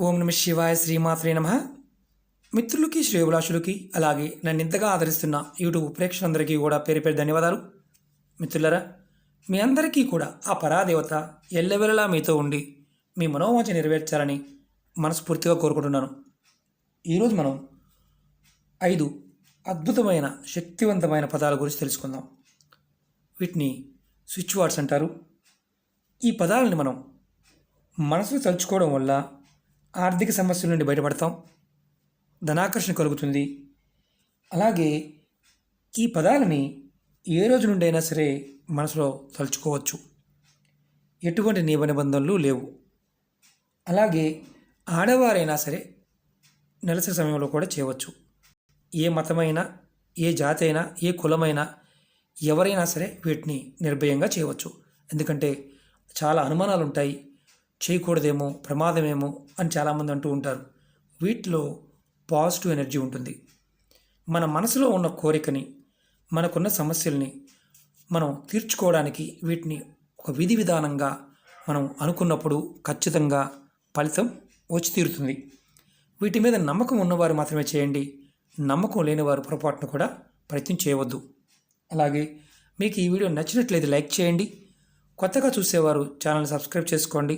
ఓం నమ శివాయ శ్రీమాత్రే నమ. మిత్రులకి శ్రేయభిలాషులకి అలాగే నన్ను ఇంతగా ఆదరిస్తున్న యూట్యూబ్ ప్రేక్షకులందరికీ కూడా పేరు పేరు ధన్యవాదాలు. మిత్రులరా మీ అందరికీ కూడా ఆ పరాదేవత ఎల్లవెల్లలా మీతో ఉండి మీ మనోవాంఛ నెరవేర్చాలని మనస్ఫూర్తిగా కోరుకుంటున్నాను. ఈరోజు మనం ఐదు అద్భుతమైన శక్తివంతమైన పదాల గురించి తెలుసుకుందాం. వీటిని స్విచ్ వర్డ్స్ అంటారు. ఈ పదాలని మనం మనసులో తలుచుకోవడం వల్ల ఆర్థిక సమస్యల నుండి బయటపడతాం. ధనాకర్షణ కలుగుతుంది. అలాగే ఈ పదాలని ఏ రోజు నుండైనా సరే మనసులో తలుచుకోవచ్చు. ఎటువంటి నియమ నిబంధనలు లేవు. అలాగే ఆడవారైనా సరే నెలసరి సమయంలో కూడా చేయవచ్చు. ఏ మతమైనా ఏ జాతి అయినా ఏ కులమైనా ఎవరైనా సరే వీటిని నిర్భయంగా చేయవచ్చు. ఎందుకంటే చాలా అనుమానాలు ఉంటాయి చేయకూడదేమో ప్రమాదమేమో అని చాలామంది అంటూ ఉంటారు. వీటిలో పాజిటివ్ ఎనర్జీ ఉంటుంది. మన మనసులో ఉన్న కోరికని మనకున్న సమస్యల్ని మనం తీర్చుకోవడానికి వీటిని ఒక విధి విధానంగా మనం అనుకున్నప్పుడు ఖచ్చితంగా ఫలితం వచ్చి తీరుతుంది. వీటి మీద నమ్మకం ఉన్నవారు మాత్రమే చేయండి. నమ్మకం లేనివారు పొరపాటును కూడా ప్రయత్నం చేయవద్దు. అలాగే మీకు ఈ వీడియో నచ్చినట్లయితే లైక్ చేయండి. కొత్తగా చూసేవారు ఛానల్ని సబ్స్క్రైబ్ చేసుకోండి.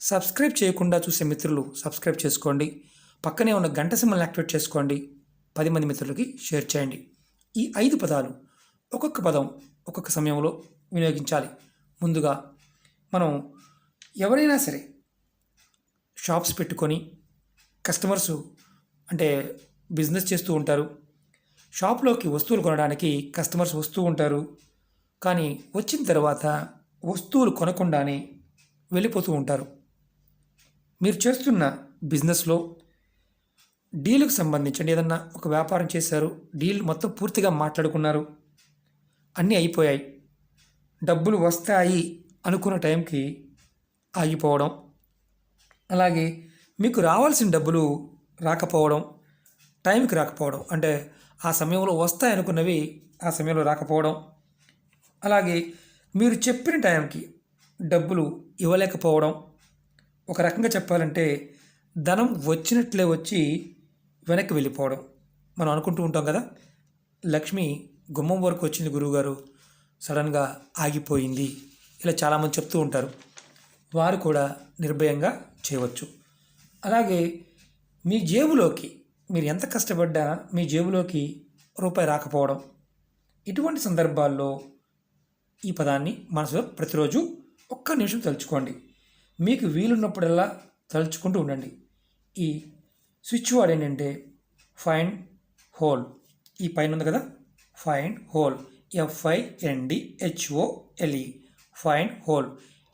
సబ్స్క్రైబ్ చేయకుండా చూసే మిత్రులు సబ్స్క్రైబ్ చేసుకోండి. పక్కనే ఉన్న గంట సింబల్ని యాక్టివేట్ చేసుకోండి. పది మంది మిత్రులకి షేర్ చేయండి. ఈ ఐదు పదాలు ఒక్కొక్క పదం ఒక్కొక్క సమయంలో వినియోగించాలి. ముందుగా మనం ఎవరైనా సరే షాప్స్ పెట్టుకొని కస్టమర్స్ అంటే బిజినెస్ చేస్తూ ఉంటారు. షాప్లోకి వస్తువులు కొనడానికి కస్టమర్స్ వస్తూ ఉంటారు. కానీ వచ్చిన తర్వాత వస్తువులు కొనకుండానే వెళ్ళిపోతూ ఉంటారు. మీరు చేస్తున్న బిజినెస్లో డీల్కి సంబంధించండి. ఏదన్నా ఒక వ్యాపారం చేశారు డీల్ మొత్తం పూర్తిగా మాట్లాడుకున్నారు అన్నీ అయిపోయాయి. డబ్బులు వస్తాయి అనుకున్న టైంకి ఆగిపోవడం అలాగే మీకు రావాల్సిన డబ్బులు రాకపోవడం టైంకి రాకపోవడం అంటే ఆ సమయంలో వస్తాయి అనుకున్నవి ఆ సమయంలో రాకపోవడం అలాగే మీరు చెప్పిన టైంకి డబ్బులు ఇవ్వలేకపోవడం ఒక రకంగా చెప్పాలంటే ధనం వచ్చినట్లే వచ్చి వెనక్కి వెళ్ళిపోవడం. మనం అనుకుంటూ ఉంటాం కదా లక్ష్మి గుమ్మం వరకు వచ్చింది గురువుగారు సడన్గా ఆగిపోయింది. ఇలా చాలామంది చెప్తూ ఉంటారు. వారు కూడా నిర్భయంగా చేయవచ్చు. అలాగే మీ జేబులోకి మీరు ఎంత కష్టపడ్డా మీ జేబులోకి రూపాయి రాకపోవడం. ఇటువంటి సందర్భాల్లో ఈ పదాన్ని మనసులో ప్రతిరోజు ఒక్క నిమిషం తలుచుకోండి. మీకు వీలున్నప్పుడల్లా తలుచుకుంటూ ఉండండి. ఈ స్విచ్ వర్డ్ ఏంటంటే ఫైండ్ హోల్ ఈ పైన ఉంది కదా? Find hole F I N D H O L E find hole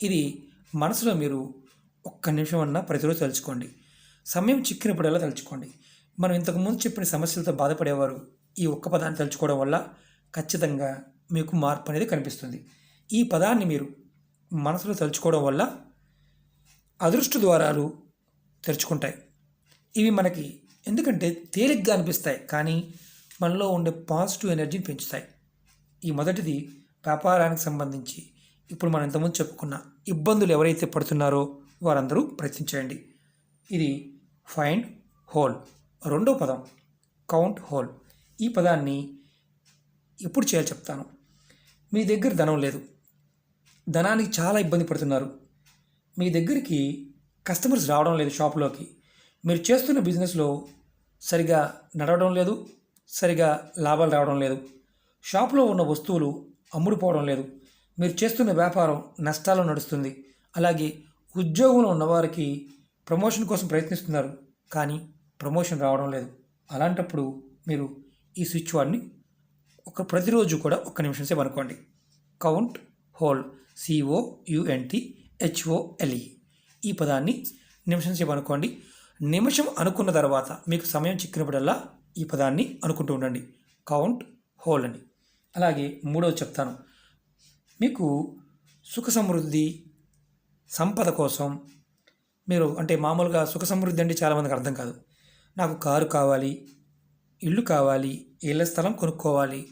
ఇది మనసులో మీరు ఒక్క నిమిషం అన్నా ప్రతిరోజు తలుచుకోండి. సమయం చిక్కినప్పుడల్లా తలుచుకోండి. మనం ఇంతకుముందు చెప్పిన సమస్యలతో బాధపడేవారు ఈ ఒక్క పదాన్ని తలుచుకోవడం వల్ల ఖచ్చితంగా మీకు మార్పు అనేది కనిపిస్తుంది. ఈ పదాన్ని మీరు మనసులో తలుచుకోవడం వల్ల అదృష్ట ద్వారాలు తెరుచుకుంటాయి. ఇవి మనకి ఎందుకంటే తేలిగ్గా అనిపిస్తాయి కానీ మనలో ఉండే పాజిటివ్ ఎనర్జీని పెంచుతాయి. ఈ మొదటిది వ్యాపారానికి సంబంధించి. ఇప్పుడు మనం ఇంతకుముందు చెప్పుకున్న ఇబ్బందులు ఎవరైతే పడుతున్నారో వారందరూ ప్రయత్నించండి. ఇది ఫైండ్ హోల్ రెండో పదం కౌంట్ హోల్ ఈ పదాన్ని ఎప్పుడు చేయాలి చెప్తాను. మీ దగ్గర ధనం లేదు. ధనానికి చాలా ఇబ్బంది పడుతున్నారు. మీ దగ్గరికి కస్టమర్స్ రావడం లేదు షాప్లోకి. మీరు చేస్తున్న బిజినెస్లో సరిగా నడవడం లేదు సరిగా లాభాలు రావడం లేదు. షాప్లో ఉన్న వస్తువులు అమ్ముడుపోవడం లేదు. మీరు చేస్తున్న వ్యాపారం నష్టాలు నడుస్తుంది. అలాగే ఉద్యోగంలో ఉన్నవారికి ప్రమోషన్ కోసం ప్రయత్నిస్తున్నారు కానీ ప్రమోషన్ రావడం లేదు. అలాంటప్పుడు మీరు ఈ స్విచ్ వాడిని ఒక ప్రతిరోజు కూడా ఒక్క నిమిషం సేపు అనుకోండి. Count hole C O U N T H O L E ఈ పదాన్ని నిమిషం సేపు అనుకోండి. నిమిషం అనుకున్న తర్వాత మీకు సమయం చిక్కినప్పుడల్లా ఈ పదాన్ని అనుకుంటూ ఉండండి. కౌంట్ హోల్ అని. అలాగే మూడవది చెప్తాను. మీకు సుఖ సమృద్ధి సంపద కోసం మీరు అంటే మామూలుగా సుఖ సమృద్ధి అంటే చాలామందికి అర్థం కాదు. నాకు కారు కావాలి ఇల్లు కావాలి ఇళ్ళ స్థలం కొనుక్కోవాలి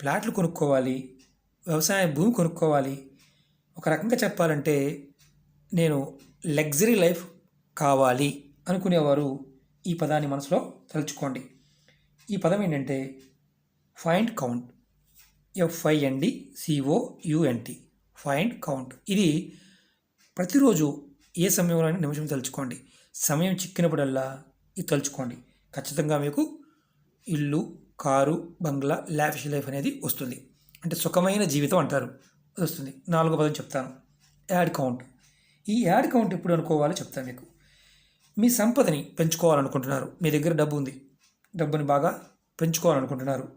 ప్లాట్లు కొనుక్కోవాలి వ్యవసాయ భూమి కొనుక్కోవాలి ఒక రకంగా చెప్పాలంటే నేను లగ్జరీ లైఫ్ కావాలి అనుకునేవారు ఈ పదాన్ని మనసులో తలుచుకోండి. ఈ పదం ఏంటంటే find count F I N D C O U N T find count ఇది ప్రతిరోజు ఏ సమయంలో నిమిషం తలుచుకోండి. సమయం చిక్కినప్పుడల్లా ఇది తలుచుకోండి. ఖచ్చితంగా మీకు ఇల్లు కారు బంగ్లా లావిష్ లైఫ్ అనేది వస్తుంది. అంటే సుఖమైన జీవితం అంటారు. వస్తుంది. నాలుగో పదం చెప్తాను. Add count. ఈ యాడ్ కౌంట్ ఎప్పుడు అనుకోవాలో చెప్తాను మీకు. మీ సంపదని పెంచుకోవాలనుకుంటున్నారు. మీ దగ్గర డబ్బు ఉంది. డబ్బుని బాగా పెంచుకోవాలనుకుంటున్నారు.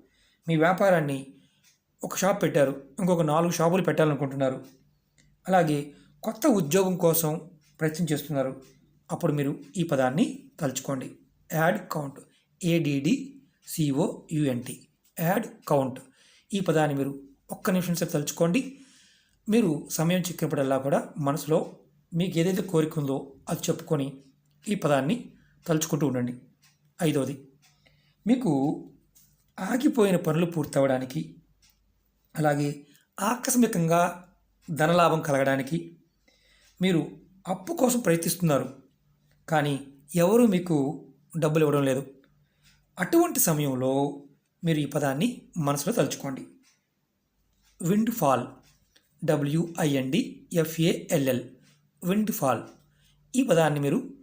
మీ వ్యాపారాన్ని ఒక షాప్ పెట్టారు. ఇంకొక నాలుగు షాపులు పెట్టాలనుకుంటున్నారు. అలాగే కొత్త ఉద్యోగం కోసం ప్రయత్నం చేస్తున్నారు. అప్పుడు మీరు ఈ పదాన్ని తలుచుకోండి. Add count. A D D C O U N T add count. ఈ పదాన్ని మీరు ఒక్క నిమిషం సేపు తలుచుకోండి. మీరు సమయం చిక్కినప్పుడల్లా కూడా మనసులో మీకు ఏదైతే కోరిక ఉందో అది చెప్పుకొని ఈ పదాన్ని తలుచుకుంటూ ఉండండి. ఐదవది మీకు ఆగిపోయిన పనులు పూర్తవడానికి అలాగే ఆకస్మికంగా ధనలాభం కలగడానికి మీరు అప్పు కోసం ప్రయత్నిస్తున్నారు. కానీ ఎవరు మీకు డబ్బులు ఇవ్వడం లేదు. అటువంటి సమయంలో మీరు ఈ పదాన్ని మనసులో తలుచుకోండి. Wind fall W I N D F A L L wind fall ఈ పదాన్ని మీరు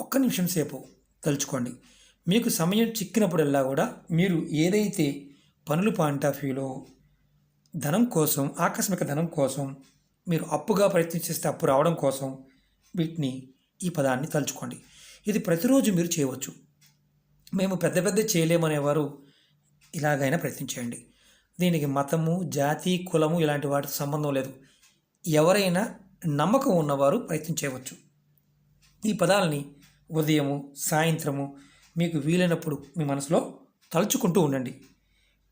ఒక్క నిమిషం సేపు తలుచుకోండి. మీకు సమయం చిక్కినప్పుడల్లా కూడా మీరు ఏదైతే పనులు పాయింట్ ఆఫ్ వ్యూలో ధనం కోసం ఆకస్మిక ధనం కోసం మీరు అప్పుగా ప్రయత్నం చేస్తే అప్పు రావడం కోసం వీటిని ఈ పదాన్ని తలుచుకోండి. ఇది ప్రతిరోజు మీరు చేయవచ్చు. మేము పెద్ద పెద్ద చేయలేమనేవారు ఇలాగైనా ప్రయత్నించేయండి. దీనికి మతము జాతి కులము ఇలాంటి వాటితో సంబంధం లేదు. ఎవరైనా నమ్మకం ఉన్నవారు ప్రయత్నం చేయవచ్చు. ఈ పదాలని ఉదయము సాయంత్రము మీకు వీలైనప్పుడు మీ మనసులో తలుచుకుంటూ ఉండండి.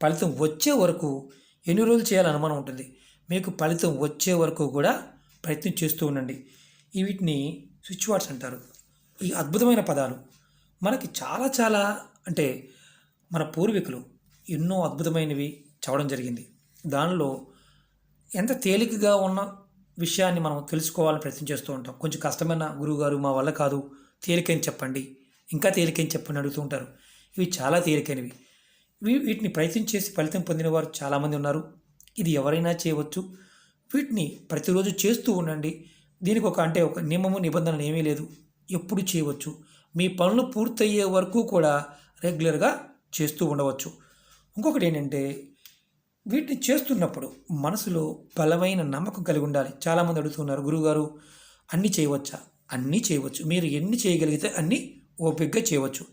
ఫలితం వచ్చే వరకు ఎన్ని రోజులు చేయాలని అనుమానం ఉంటుంది. మీకు ఫలితం వచ్చే వరకు కూడా ప్రయత్నం చేస్తూ ఉండండి. ఈ వీటిని స్విచ్ వర్డ్స్ అంటారు. ఈ అద్భుతమైన పదాలు మనకి చాలా చాలా అంటే మన పూర్వీకులు ఎన్నో అద్భుతమైనవి చదవడం జరిగింది. దానిలో ఎంత తేలికగా ఉన్న విషయాన్ని మనం తెలుసుకోవాలని ప్రయత్నం చేస్తూ ఉంటాం. కొంచెం కష్టమైన గురువుగారు మా వల్ల కాదు తేలికని చెప్పండి ఇంకా తేలికని చెప్పండి అడుగుతూ ఉంటారు. ఇవి చాలా తేలికైనవి. వీటిని ప్రయత్నం చేసి ఫలితం పొందిన వారు చాలామంది ఉన్నారు. ఇది ఎవరైనా చేయవచ్చు. వీటిని ప్రతిరోజు చేస్తూ ఉండండి. దీనికి ఒక అంటే ఒక నియమము నిబంధనలు ఏమీ లేదు. ఎప్పుడు చేయవచ్చు. మీ పనులు పూర్తయ్యే వరకు కూడా రెగ్యులర్గా చేస్తూ ఉండవచ్చు. ఇంకొకటి ఏంటంటే వీటిని చేస్తున్నప్పుడు మనసులో బలమైన నమ్మకం కలిగి ఉండాలి. చాలామంది అడుగుతున్నారు గురువుగారు అన్నీ చేయవచ్చా? అన్నీ చేయవచ్చు. మీరు ఎన్ని చేయగలిగితే అన్నీ ఓపికగా చేయవచ్చు.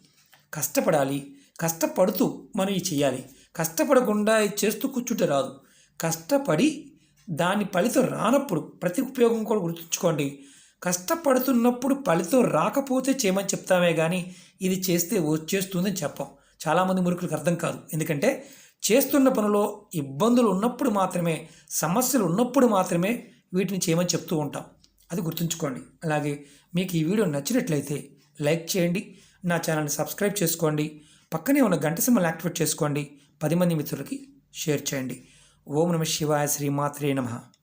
కష్టపడాలి. కష్టపడుతూ మనం ఇది చేయాలి కష్టపడకుండా ఇది చేస్తూ కూర్చుంటే రాదు. కష్టపడి దాని ఫలితం రానప్పుడు ప్రతి ఉపయోగం కూడా గుర్తుంచుకోండి. కష్టపడుతున్నప్పుడు ఫలితం రాకపోతే చేయమని చెప్తామే కానీ ఇది చేస్తే వచ్చేస్తుందని చెప్పం. చాలామంది మురుకులకు అర్థం కాదు. ఎందుకంటే చేస్తున్న పనిలో ఇబ్బందులు ఉన్నప్పుడు మాత్రమే సమస్యలు ఉన్నప్పుడు మాత్రమే వీటిని చేయమని చెప్తూ ఉంటాం. అది గుర్తుంచుకోండి. అలాగే మీకు ఈ వీడియో నచ్చినట్లయితే లైక్ చేయండి నా ఛానల్ని సబ్స్క్రైబ్ చేసుకోండి పక్కనే ఉన్న గంట సింబల్ యాక్టివేట్ చేసుకోండి పది మంది మిత్రులకి షేర్ చేయండి. ఓం నమ శివాయ శ్రీమాత్రే నమః.